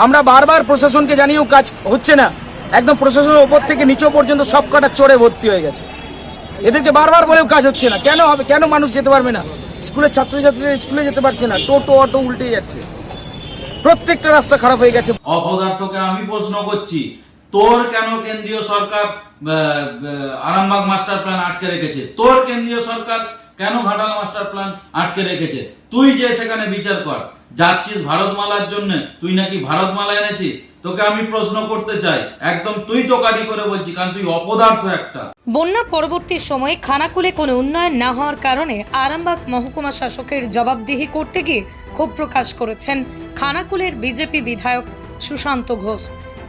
আমরা বারবার প্রশাসনকে জানিয়েও কাজ হচ্ছে না। একদম প্রশাসনের ওপর থেকে নিচু পর্যন্ত সব কটা চড়ে ভর্তি হয়ে গেছে। এদেরকে বারবার বলেও কাজ হচ্ছে না। কেন হবে? কেন মানুষ যেতে পারবে না? স্কুলের ছাত্রছাত্রীরা স্কুলে যেতে পারছে না। টোটো, অটো উল্টে যাচ্ছে। প্রত্যেকটা রাস্তা খারাপ হয়ে গেছে। অপদার্থকে আমি প্রশ্ন করছি, তোর কেন কেন্দ্রীয় সরকার আরামবাগ মাস্টার প্ল্যান আটকে রেখেছে? তোর কেন্দ্রীয় সরকার কেন ঘাটাল মাস্টার প্ল্যান আটকে রেখেছে? তুই যে সেখানে বিচার কর। যাচ্ছিস ভারতমালার জন্য? তুই নাকি ভারতমালা এনেছিস? তোকে আমি প্রশ্ন করতে চাই। একদম তুই তো কারি করে বলছি, কারণ তুই অপদার্থ একটা। বন্যা পরবর্তী সময়ে খানাকুলে কোনো উন্নয়ন না হওয়ার কারণে আরামবাগ মহকুমা শাসকের জবাবদিহি করতে গিয়ে ক্ষোভ প্রকাশ করেছেন খানাকুলের বিজেপি বিধায়ক সুশান্ত ঘোষ।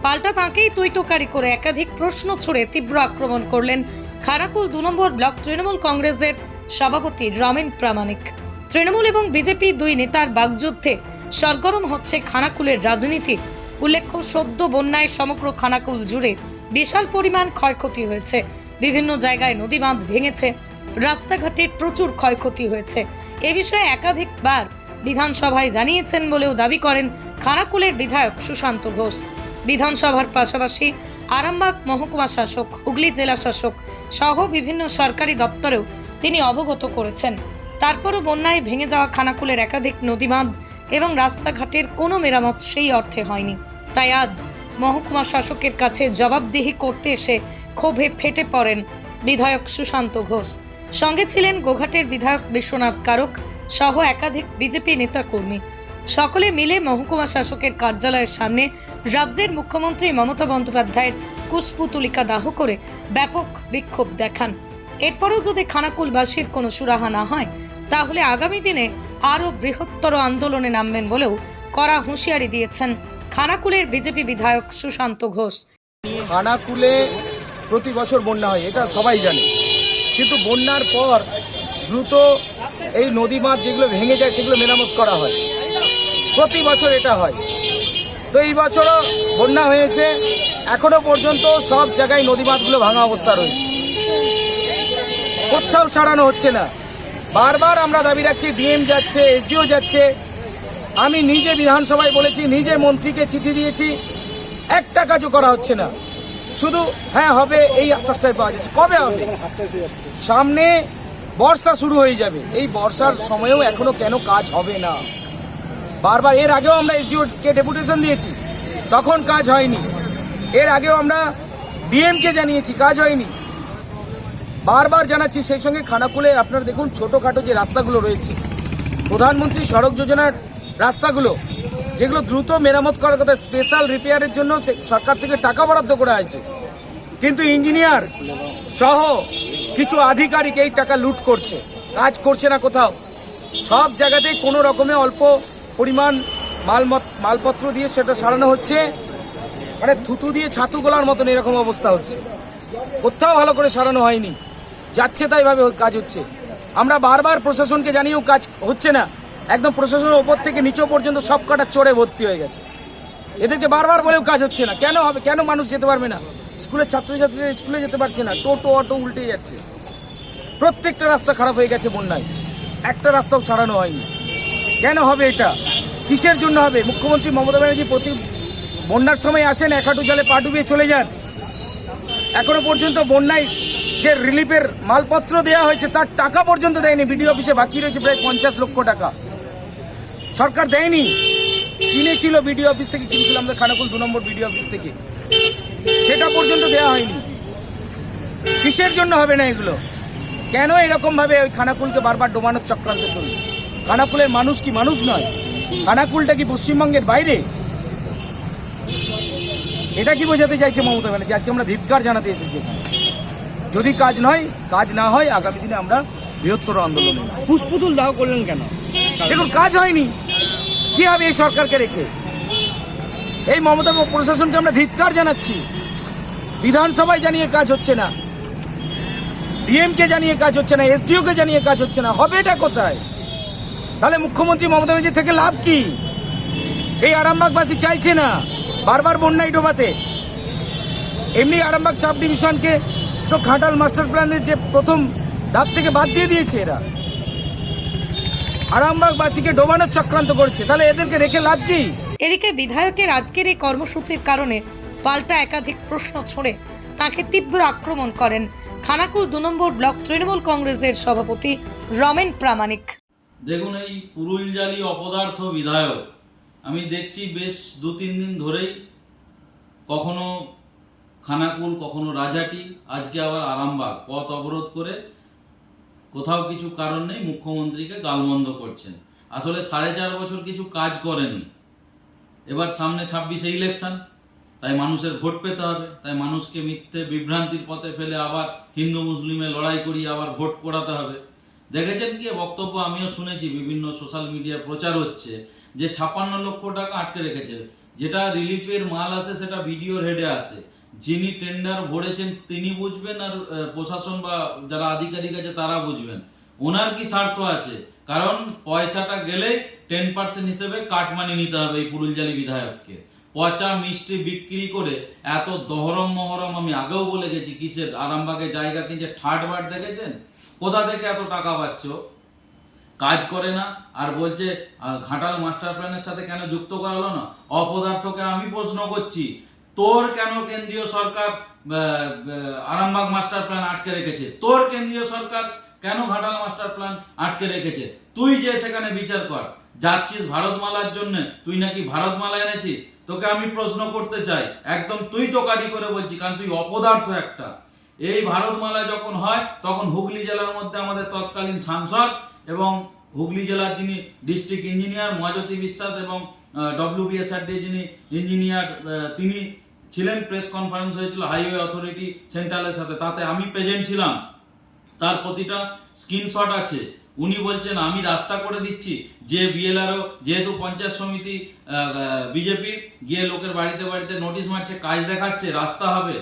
পাল্টা তাঁকেই তৈতকারী করে একাধিক প্রশ্ন ছুড়ে তীব্র আক্রমণ করলেন খানাকুল দু নম্বর ব্লক তৃণমূল কংগ্রেসের সভাপতি রমেন প্রামাণিক। তৃণমূল এবং বিজেপি দুই নেতার বাগযুদ্ধে সরগরম হচ্ছে খানাকুলের রাজনীতি। উল্লেখ্য, সদ্য বন্যায় সমগ্র খানাকুল জুড়ে বিশাল পরিমাণ ক্ষয়ক্ষতি হয়েছে। বিভিন্ন জায়গায় নদী বাঁধ ভেঙেছে। রাস্তাঘাটে প্রচুর ক্ষয়ক্ষতি হয়েছে। এ বিষয়ে একাধিকবার বিধানসভায় জানিয়েছেন বলেও দাবি করেন খানাকুলের বিধায়ক সুশান্ত ঘোষ। বিধানসভার পাশাপাশি আরামবাগ মহকুমা শাসক, হুগলি জেলা শাসক সহ বিভিন্ন সরকারি দপ্তরেও তিনি অবগত করেছেন। তারপরও বন্যায় ভেঙে যাওয়া খানাকুলের একাধিক নদীবাঁধ এবং রাস্তাঘাটের কোনো মেরামত সেই অর্থে হয়নি। তাই আজ মহকুমা শাসকের কাছে জবাবদিহি করতে এসে ক্ষোভে ফেটে পড়েন বিধায়ক সুশান্ত ঘোষ। সঙ্গে ছিলেন গোঘাটের বিধায়ক বিশ্বনাথ কারক সহ একাধিক বিজেপি নেতাকর্মী। সকলে মিলে মহকুমা শাসকের কার্যালয়ের সামনে রাজ্যের মুখ্যমন্ত্রী মমতা বন্দ্যোপাধ্যায়ের কুশপুতুলিকা দাহ করে ব্যাপক বিক্ষোভ দেখান। এরপরও যদি খানাকুলবাসীর কোনো সুরাহা না হয় তাহলে আগামী দিনে আরও বৃহত্তর আন্দোলনে নামবেন বলেও কড়া হুঁশিয়ারি দিয়েছেন খানাকুলের বিজেপি বিধায়ক সুশান্ত ঘোষ। খানাকুলে প্রতি বছর বন্যা হয়, এটা সবাই জানে। কিন্তু বন্যার পর দ্রুত এই নদী বাঁধ যেগুলো ভেঙে যায়, সেগুলো মেরামত করা হয়। প্রতি বছর এটা হয়। তো এই বছরও বন্যা হয়েছে, এখনও পর্যন্ত সব জায়গায় নদী বাঁধগুলো ভাঙা অবস্থা রয়েছে। কোথাও ছাড়ানো হচ্ছে না। বারবার আমরা দাবি রাখছি, ডিএম যাচ্ছে, এসডিও যাচ্ছে। আমি নিজে বিধানসভায় বলেছি, নিজে মন্ত্রীকে চিঠি দিয়েছি একটা কাজও করা হচ্ছে না। শুধু হ্যাঁ হবে, এই আশ্বাসটাই পাওয়া যাচ্ছে। কবে হবে? সামনে বর্ষা শুরু হয়ে যাবে। এই বর্ষার সময়েও এখনও কেন কাজ হবে না? বারবার, এর আগেও আমরা এসডিও কে ডেপুটেশন দিয়েছি, তখন কাজ হয়নি। এর আগেও আমরা ডিএম কে জানিয়েছি, কাজ হয়নি। বারবার জানাচ্ছি, সেই সঙ্গে খানাকুলে আপনারা দেখুন ছোটোখাটো যে রাস্তাগুলো রয়েছে। প্রধানমন্ত্রী সড়ক যোজনার রাস্তাগুলো, যেগুলো দ্রুত মেরামত করার কথা স্পেশাল রিপেয়ারের জন্য সরকার থেকে টাকা বরাদ্দ করা হয়েছে। কিন্তু ইঞ্জিনিয়ার সহ কিছু আধিকারিক এই টাকা লুট করছে। কাজ করছে না কোথাও। সব জায়গাতেই কোনো রকমে অল্প পরিমাণ মাল মালপত্র দিয়ে সেটা সারানো হচ্ছে। মানে থুতু দিয়ে ছাতু গোলার মতন এরকম অবস্থা হচ্ছে। কোথাও ভালো করে সারানো হয়নি। যাচ্ছে তাই ভাবে কাজ হচ্ছে। আমরা বারবার প্রশাসনকে জানিয়েও কাজ হচ্ছে না। একদম প্রশাসনের ওপর থেকে নিচু পর্যন্ত সব কটা চড়ে ভর্তি হয়ে গেছে। এদেরকে বারবার বলেও কাজ হচ্ছে না। কেন হবে? কেন মানুষ যেতে পারবে না? স্কুলের ছাত্রছাত্রীরা স্কুলে যেতে পারছে না। টোটো, অটো উল্টে যাচ্ছে। প্রত্যেকটা রাস্তা খারাপ হয়ে গেছে বন্যায়। একটা রাস্তাও সারানো হয়নি। কেন হবে এটা? কিসের জন্য হবে? মুখ্যমন্ত্রী মমতা ব্যানার্জি প্রতি বন্যার সময় আসেন, এক হাঁটু জলে পা ডুবিয়ে চলে যান। এখনও পর্যন্ত বন্যায় যে রিলিফের মালপত্র দেওয়া হয়েছে, তার টাকা পর্যন্ত দেয়নি। বিডিও অফিসে বাকি রয়েছে প্রায় পঞ্চাশ লক্ষ টাকা। সরকার দেয়নি। কিনেছিল বিডিও অফিস থেকে, কিনেছিল আমাদের খানাকুল দু নম্বর বিডিও অফিস থেকে। সেটা পর্যন্ত দেওয়া হয়নি। কিসের জন্য হবে না এগুলো? কেন এরকম ভাবে ওই খানাকুলকে বারবার ডোবানোর চক্রান্ত চলবে খানাকুলের মানুষ কি মানুষ নয়? খানাকুলটা কি পশ্চিমবঙ্গের বাইরে? এটা কি বোঝাতে চাইছে মমতা ব্যানার্জি? আজকে আমরা ধিৎকার জানাতে এসেছি। যদি কাজ নয় কাজ না হয় আগামী দিনে আমরা বৃহত্তর আন্দোলনে। পুষ্পুতুল দাহ করলেন কেন? দেখুন কাজ হয়নি। কি হবে এই সরকারকে রেখে? এই মমতা প্রশাসনকে আমরা ধিৎকার জানাচ্ছি। বিধানসভায় জানিয়ে কাজ হচ্ছে না। ডিএমকে জানিয়ে কাজ হচ্ছে না এসডিও কে জানিয়ে কাজ হচ্ছে না। হবে এটা কোথায়? তাহলে মুখ্যমন্ত্রী মমতা ব্যানার্জি থেকে লাভ কি? এই আরামবাগবাসী চাইছে না। বারবার বন্যায় ডোবাতে। এমনি আরামবাগ সাব ডিভিশনকে তো ঘাটাল মাস্টার প্ল্যানের যে প্রথম ধাপ থেকে বাদ দিয়ে দিয়েছে এরা। আরামবাগবাসীকে ডোবানোর চক্রান্ত করছে। তাহলে এদেরকে রেখে লাভ কি? এদিকে বিধায়কের আজকের এই কর্মসূচির কারণে পাল্টা একাধিক প্রশ্ন ছড়ে। তাকে তীব্র আক্রমণ করেন খানাকুল দু নম্বর ব্লক তৃণমূল কংগ্রেসের সভাপতি রমেন প্রামাণিক। দেখুন এই পুরুলজালি অপদার্থ বিধায়ক আমি দেখছি বেশ দু তিন দিন ধরেই কখনো খানাকুল, কখনো রাজাটি, আজকে আবার আরামবাগ। পথ অবরোধ করে কোথাও কিছু কারণ নেই, মুখ্যমন্ত্রীকে গালমন্দ করছেন। আসলে সাড়ে চার বছর কিছু কাজ করেনি। এবার সামনে ছাব্বিশে ইলেকশন, তাই মানুষের ভোট পেতে হবে। তাই মানুষকে মিথ্যে বিভ্রান্তির পথে ফেলে আবার হিন্দু মুসলিমে লড়াই করিয়ে আবার ভোট করাতে হবে। দেখেছেন কি বক্তব্য আমিও শুনেছি, বিভিন্ন সোশ্যাল মিডিয়া প্রচার হচ্ছে যে ছাপ্পান্ন লক্ষ টাকা আটকে রেখেছে। যেটা রিলিফের মাল আছে সেটা বিডিওর হেডে আসে। যিনি টেন্ডার ভরেছেন, তিনি বুঝবেন আর প্রশাসন বা যারা আধিকারিক আছে, তারা বুঝবেন। ওনার কি স্বার্থ আছে? কারণ পয়সাটা গেলেই টেন পার্সেন্ট হিসেবে কাটমানি নিতে হবে এই পুরুলজালি বিধায়ককে। পচা মিষ্টি বিক্রি করে এত দহরম মহরম আমি আগেও বলে গেছি, কিসের? আরামবাগে জায়গা কিনছে, ঠাট বাট দেখেছেন? কোথা থেকে এত টাকা পাচ্ছ? কাজ করে না, আর বলছে ঘাটাল মাস্টার প্ল্যানের সাথে কেন যুক্ত করালো না? অপদার্থকে আমি প্রশ্ন করছি। তোর কেন কেন্দ্রীয় সরকার আরামবাগ মাস্টার প্ল্যান আটকে রেখেছে? তোর কেন্দ্রীয় সরকার কেন ঘাটাল মাস্টার প্ল্যান আটকে রেখেছে? তুই যে সেখানে বিচার কর, যাচ্ছিস ভারতমালার জন্য, তুই নাকি ভারতমালা এনেছিস? তোকে আমি প্রশ্ন করতে চাই, একদম তুই তো কাটি করে বলছি, কারণ তুই অপদার্থ একটা। এই ভারতমালা যখন হয়, তখন হুগলি জেলার মধ্যে আমাদের তৎকালীন সাংসদ এবং হুগলি জেলার যিনি ডিস্ট্রিক্ট ইঞ্জিনিয়ার মহাজ্যোতি বিশ্বাস এবং ডব্লিউবিএসআরডি যিনি ইঞ্জিনিয়ার তিনি ছিলেন প্রেস কনফারেন্স হয়েছিল হাইওয়ে অথরিটি সেন্ট্রালের সাথে, তাতে আমি প্রেজেন্ট ছিলাম। তার প্রতিটা স্ক্রিনশট আছে। উনি বলছেন, আমি রাস্তা করে দিচ্ছি, যে বিএলআরও যেহেতু পঞ্চায়েত সমিতি বিজেপির গিয়ে লোকের বাড়িতে বাড়িতে নোটিশ মারছে, কাজ দেখাচ্ছে, রাস্তা হবে।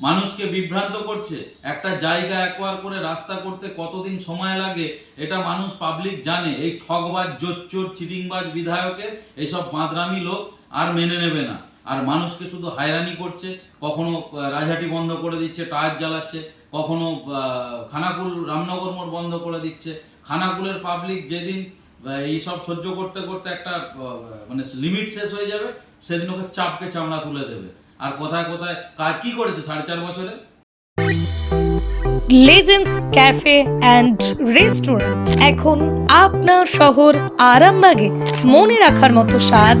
মানুষকে বিভ্রান্ত করছে। একটা জায়গা একবার করে রাস্তা করতে কতদিন সময় লাগে, এটা মানুষ পাবলিক জানে। এই ঠকবাজ জোচ্চোর, চিটিংবাজ বিধায়কের এইসব বাঁদরামি লোক আর মেনে নেবে না। আর মানুষকে শুধু হয়রানি করছে কখনো রাজহাটি বন্ধ করে দিচ্ছে টায়ার জ্বালাচ্ছে কখনো খানাকুল রামনগর মোড় বন্ধ করে দিচ্ছে। খানাকুলের পাবলিক যেদিন আহ, এইসব সহ্য করতে করতে একটা মানে লিমিট শেষ হয়ে যাবে সেদিন ওকে চাপকে চামড়া তুলে দেবে। আর কোথায় কোথায় কাজ কি করেছে সাড়ে চার বছরে? লেজেন্ডস ক্যাফে অ্যান্ড রেস্টুরেন্ট এখন আপনার শহর আরামবাগে মনে রাখার মতো সাজ